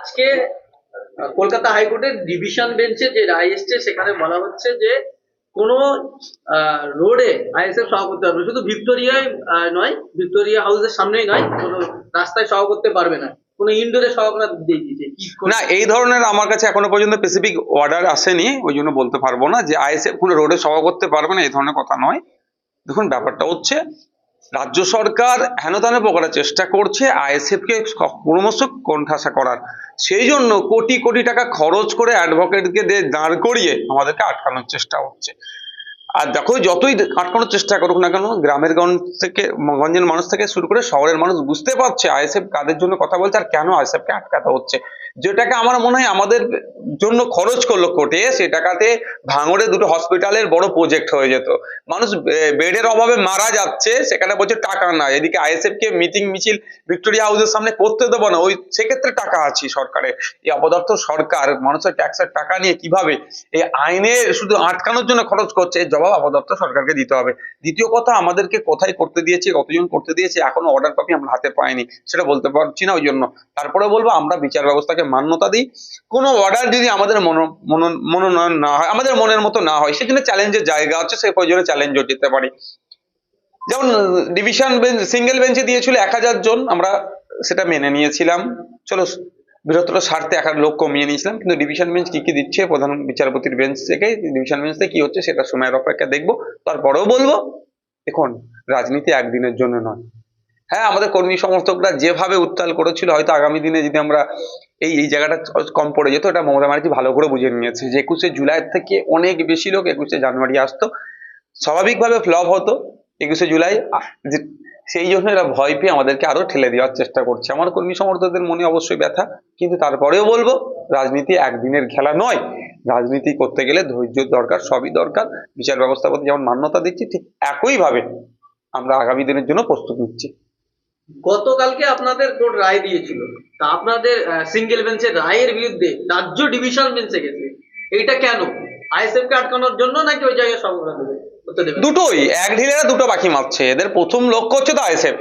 আজকে কলকাতা হাইকোর্টের ডিভিশন বেঞ্চে যে রায় এসছে, সেখানে বলা হচ্ছে যে কোনো রোডে আইএসএফ সভা করতে পারবে শুধু ভিক্টোরিয়ায় নয়, ভিক্টোরিয়া হাউসের সামনেই নয়, কোনো রাস্তায় সহ করতে পারবে না। কোনো ইনডোরে করা দিয়ে দিয়েছে না, এই ধরনের আমার কাছে এখনও পর্যন্ত স্পেসিফিক অর্ডার আসেনি, ওই জন্য বলতে পারব না যে আইএসএফ কোনো রোডে সভা করতে পারবে না, এই ধরনের কথা নয়। দেখুন, ব্যাপারটা হচ্ছে রাজ্য সরকার হেনতানে করার চেষ্টা করছে আইএসএফ কে ক্রমশ কোণঠাসা করার। সেই জন্য কোটি কোটি টাকা খরচ করে অ্যাডভোকেটকে দাঁড় করিয়ে আমাদেরকে আটকানোর চেষ্টা হচ্ছে। আর দেখো, যতই আটকানোর চেষ্টা করুক না কেন, গ্রামের গঞ্জ থেকে, গঞ্জের মানুষ থেকে শুরু করে শহরের মানুষ বুঝতে পারছে আইএসএফ কাদের জন্য কথা বলছে আর কেন আইএসএফ কে আটকাতে হচ্ছে। যেটাকে আমার মনে হয় আমাদের জন্য খরচ করল কোর্টে, সে টাকাতে ভাঙড়ে দুটো হসপিটালের বড় প্রজেক্ট হয়ে যেত। মানুষ বেডের অভাবে মারা যাচ্ছে, সেখানে বলছে টাকা নাই এদিকে আইএসএফ কে মিটিং মিছিল ভিক্টোরিয়া হাউসের সামনে করতে দেবো না। ওই, সেক্ষেত্রে টাকা আছে সরকারের এই অপদার্থ সরকার, মানুষের ট্যাক্সের টাকা নিয়ে কীভাবে এই আইনে শুধু আটকানোর জন্য খরচ করছে জবাব আপাতত সরকারকে দিতে হবে। দ্বিতীয় কথা, আমাদেরকে কোথায় করতে দিয়েছে, কতজন করতে দিয়েছে, এখনও অর্ডার কপি আমরা হাতে পাইনি, সেটা বলতে পারছি না ওই জন্য। তারপরে বলব, আমরা বিচার ব্যবস্থাকে মান্যতা দিই। কোনো অর্ডার যদি আমাদের মনো- মনো- মনোনয়ন না হয়, আমাদের মনের মতো না হয়, সেখানে চ্যালেঞ্জের জায়গা আছে সেই প্রয়োজনে চ্যালেঞ্জও যেতে পারি। যেমন ডিভিশন বেঞ্চ সিঙ্গেল বেঞ্চে দিয়েছিল এক হাজার জন, আমরা সেটা মেনে নিয়েছিলাম। চলো, বৃহত্তর স্বার্থে এক লোক কমিয়ে নিয়েছিলাম, কিন্তু ডিভিশন বেঞ্চ কি কি দিচ্ছে? প্রধান বিচারপতির বেঞ্চ থেকে ডিভিশন বেঞ্চ থেকে কি হচ্ছে, সেটা সময়ের অপেক্ষা দেখব। তারপরেও বলব, দেখুন, রাজনীতি একদিনের জন্য নয়। হ্যাঁ আমাদের কর্মী সমর্থকরা যেভাবে উত্তাল করেছিল, হয়তো আগামী দিনে যদি আমরা এই এই জায়গাটা কম পড়ে যেত, এটা মমতা ব্যানার্জি ভালো করে বুঝে নিয়েছে যে একুশে জুলাই থেকে অনেক বেশি লোক একুশে জানুয়ারি আসতো। স্বাভাবিকভাবে ফ্লপ হতো একুশে জুলাই সেই জন্য এরা ভয় পেয়ে আমাদেরকে আরও ঠেলে দেওয়ার চেষ্টা করছে। আমার কর্মী সমর্থকদের মনে অবশ্যই ব্যথা, কিন্তু তারপরেও বলব, রাজনীতি একদিনের খেলা নয়। রাজনীতি করতে গেলে ধৈর্য দরকার, সবই দরকার। বিচার ব্যবস্থার প্রতি যেমন মান্যতা দিচ্ছি, ঠিক একইভাবে আমরা আগামী দিনের জন্য প্রস্তুত নিচ্ছি। গতকালকে আপনাদের কোর্ট রায় দিয়েছিল। তা আপনাদের সিঙ্গেল বেঞ্চের রায়ের বিরুদ্ধে রাজ্য ডিভিশন বেঞ্চে গেছে। এইটা কেন? আইএসএফ কে আটকানোর জন্য নাকি ওই জায়গায় সভা দেবে? দুটোই, এক ঢিলেরা দুটো পাখি মারছে এদের প্রথম লক্ষ্য হচ্ছে তো আইএসএফ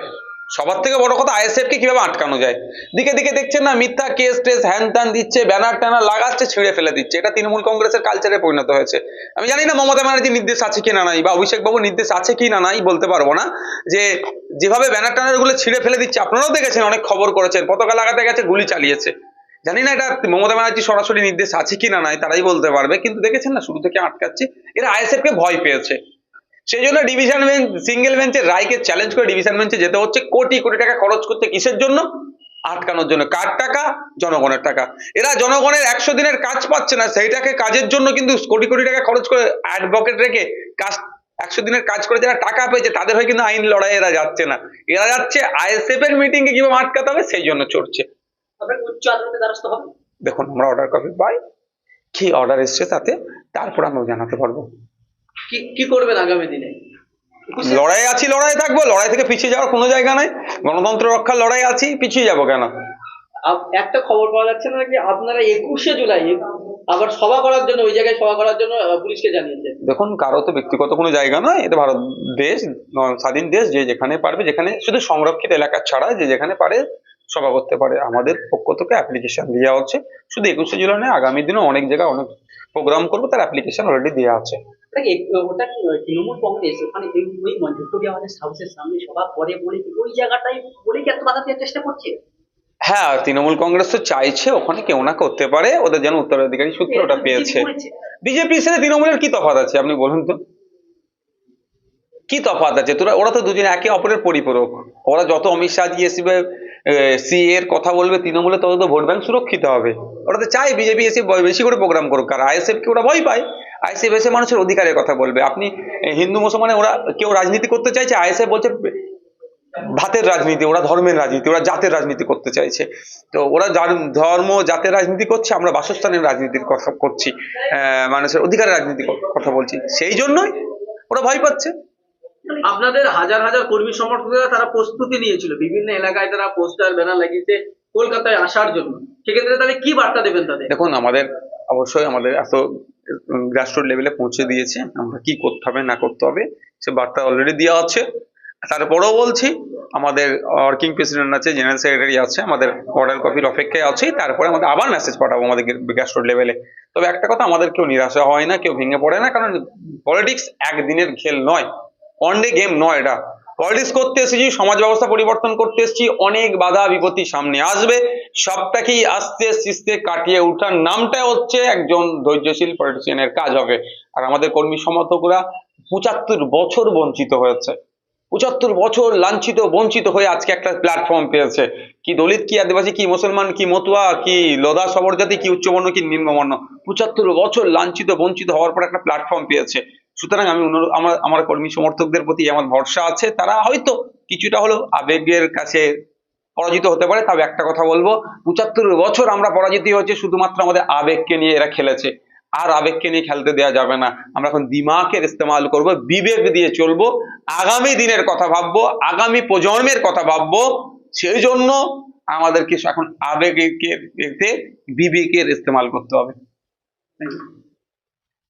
সবার থেকে বড় কথা আইএসএফ কে কীভাবে আটকানো যায়? দিকে দিকে দেখছেন না, মিথ্যা কেস টেস, হ্যান ত্যান দিচ্ছে, ব্যানার ট্যানার লাগাচ্ছে, ছিঁড়ে ফেলে দিচ্ছে। এটা তৃণমূল কংগ্রেসের কালচারে পরিণত হয়েছে। আমি জানি না মমতা ব্যানার্জির নির্দেশ আছে কি না নাই, বা অভিষেক বাবুর নির্দেশ আছে কি না নাই, বলতে পারব না। যে যেভাবে ব্যানার ট্যানারগুলো ছিঁড়ে ফেলে দিচ্ছে, আপনারাও দেখেছেন, অনেক খবর করেছেন, পতাকা লাগাতে গেছে, গুলি চালিয়েছে। জানি না এটা মমতা ব্যানার্জি সরাসরি নির্দেশ আছে কি না নাই, তারাই বলতে পারবে, কিন্তু দেখেছেন না, শুরু থেকে আটকাচ্ছে। এরা আইএসএফ কে ভয় পেয়েছে। সেই জন্য ডিভিশন বেঞ্চ সিঙ্গেল বেঞ্চের রায়কে চ্যালেঞ্জ করে ডিভিশন বেঞ্চে যেতে হচ্ছে। কোটি কোটি টাকা খরচ করতে কিসের জন্য? আটকানোর জন্য। কার টাকা? জনগণের টাকা। এরা জনগণের একশো দিনের কাজ পাচ্ছে না। সেইটাকে কাজের জন্য কিন্তু কোটি কোটি টাকা খরচ করে অ্যাডভোকেট রেখে কাজ একশো দিনের কাজ করে যারা টাকা পেয়েছে তাদের হয়ে কিন্তু আইন লড়াই এরা যাচ্ছে না। এরা যাচ্ছে আইএসএফ এর মিটিং এ কীভাবে আটকাতে হবে সেই জন্য চড়ছে। উচ্চ আদালতে দেখুন আমরা অর্ডার কপি পাই কি অর্ডার এসছে তাতে? তারপর আমরা জানাতে পারব। কি কি করবেন আগামী দিনে? লড়াই আছি লড়াই থাকব লড়াই থেকে পিছিয়ে যাওয়ার কোনো জায়গা নাই। গণতন্ত্র রক্ষার লড়াই আছি পিছিয়ে যাব কেন? একটা খবর পাওয়া যাচ্ছে না নাকি আপনারা একুশে জুলাই আবার সভা করার জন্য ওই জায়গায় সভা করার জন্য পুলিশকে জানিয়েছে? দেখুন কারও তো ব্যক্তিগত কোনো জায়গা নয় এটা ভারত দেশ স্বাধীন দেশ যে যেখানে পারবে যেখানে শুধু সংরক্ষিত এলাকা ছাড়া যে যেখানে পারে সভা করতে পারে। আমাদের পক্ষ থেকে অ্যাপ্লিকেশন দেওয়া হচ্ছে। শুধু একুশে জুলাই নয় আগামী দিনে অনেক জায়গায় অনেক প্রোগ্রাম করব তার অ্যাপ্লিকেশন অলরেডি দেওয়া আছে। ওটা কি ওটা তৃণমূল কংগ্রেস ওখানে এই ওই ভিক্টোরিয়া হাউসের হাউসের সামনে সভা করে বলে ওই জায়গাটাই বলে কি এত বাধা দেওয়ার চেষ্টা করছে? হ্যাঁ তৃণমূল কংগ্রেস তো চাইছে ওখানে কেউ না করতে পারে ওদের যেন উত্তরাধিকারী সূত্র ওটা পেয়েছে। বিজেপির সাথে তৃণমূলের কি তফাৎ আছে আপনি বলুন তো। কি তফাৎ আছে? তোরা ওরা তো দুজনে একে অপরের পরিপূরক। ওরা যত অমিত শাহ জি এসে সি এর কথা বলবে তৃণমূলে তত তো ভোট ব্যাংক সুরক্ষিত হবে। ওরা তো চায় বিজেপি এসে বেশি করে প্রোগ্রাম করুক আর আইএসএফ কে ওরা ভয় পায়। আইএসএফ এসে মানুষের অধিকারের কথা বলবে। আপনি হিন্দু মুসলমানে ওরা কেউ রাজনীতি করতে চাইছে আইএসএফ বলছে ভাতের রাজনীতি ওরা ধর্মের রাজনীতি ওরা জাতের রাজনীতি করতে চাইছে। তো ওরা ধর্ম জাতের রাজনীতি করছে আমরা বাসস্থানের রাজনীতির কথা করছি মানুষের অধিকারের রাজনীতি কথা বলছি। সেই জন্যই ওরা ভয় পাচ্ছে। আপনাদের হাজার হাজার কর্মী সমর্থকরা তারা প্রস্তুতি নিয়েছিল। বিভিন্ন এলাকায় তারা পোস্টার ব্যানার লাগিয়েছে কলকাতায় আসার জন্য। সেক্ষেত্রে তাহলে কি বার্তা দেবেন তাদের? দেখুন আমাদের অবশ্যই আমাদের এত গ্রাসরুট লেভেলে পৌঁছে দিয়েছে। আমরা কি করতে হবে, না করতে হবে, সে বার্তা অলরেডি দেওয়া আছে। তারপরেও বলছি, আমাদের ওয়ার্কিং প্রেসিডেন্ট আছে জেনারেল সেক্রেটারি আছে, আমাদের অর্ডার কপির অপেক্ষায় আছে, তারপরে আমাদের আবার মেসেজ পাঠাবো আমাদের রোড লেভেলে তবে একটা কথা, আমাদের কেউ নিরাশা হয় না, কেউ ভেঙে পড়ে না, কারণ পলিটিক্স একদিনের খেল নয়। ওয়ান ডে গেম নয় এটা। পলিটিক্স করতে এসেছি, সমাজ ব্যবস্থা পরিবর্তন করতে এসেছি, অনেক বাধা বিপত্তি সামনে আসবে। সবটাকেই আস্তে আস্তে কাটিয়ে ওঠার নামটা হচ্ছে একজন ধৈর্যশীল পলিটিশিয়ানের কাজ হবে। আর আমাদের কর্মী সমর্থকরা পঁচাত্তর বছর বঞ্চিত হয়েছে। পঁচাত্তর বছর লাঞ্ছিত, বঞ্চিত হয়ে আজকে একটা প্ল্যাটফর্ম পেয়েছে। কি দলিত, কি আদিবাসী, কি মুসলমান, কি মতুয়া, কি লদা, সবরজাতি, কি উচ্চবর্ণ, কি নিম্নবর্ণ। পঁচাত্তর বছর লাঞ্ছিত, বঞ্চিত হওয়ার পর একটা প্ল্যাটফর্ম পেয়েছে। সুতরাং আমি অনুরোধ, আমার আমার কর্মী সমর্থকদের প্রতি আমার ভরসা আছে, তারা হয়তো কিছুটা হলেও আবেগের কাছে পরাজিত হতে পারে, তবে একটা কথা বলব, পঁচাত্তর বছর আমরা পরাজিত হচ্ছে শুধুমাত্র আমাদের আবেগকে নিয়ে এরা খেলেছে। আর আবেগকে নিয়ে খেলতে দেওয়া যাবে না। আমরা এখন দিমাগের ইস্তেমাল করব, বিবেক দিয়ে চলবো, আগামী দিনের কথা ভাববো, আগামী প্রজন্মের কথা ভাববো সেই জন্য আমাদেরকে এখন আবেগের বিবেকের ইস্তেমাল করতে হবে.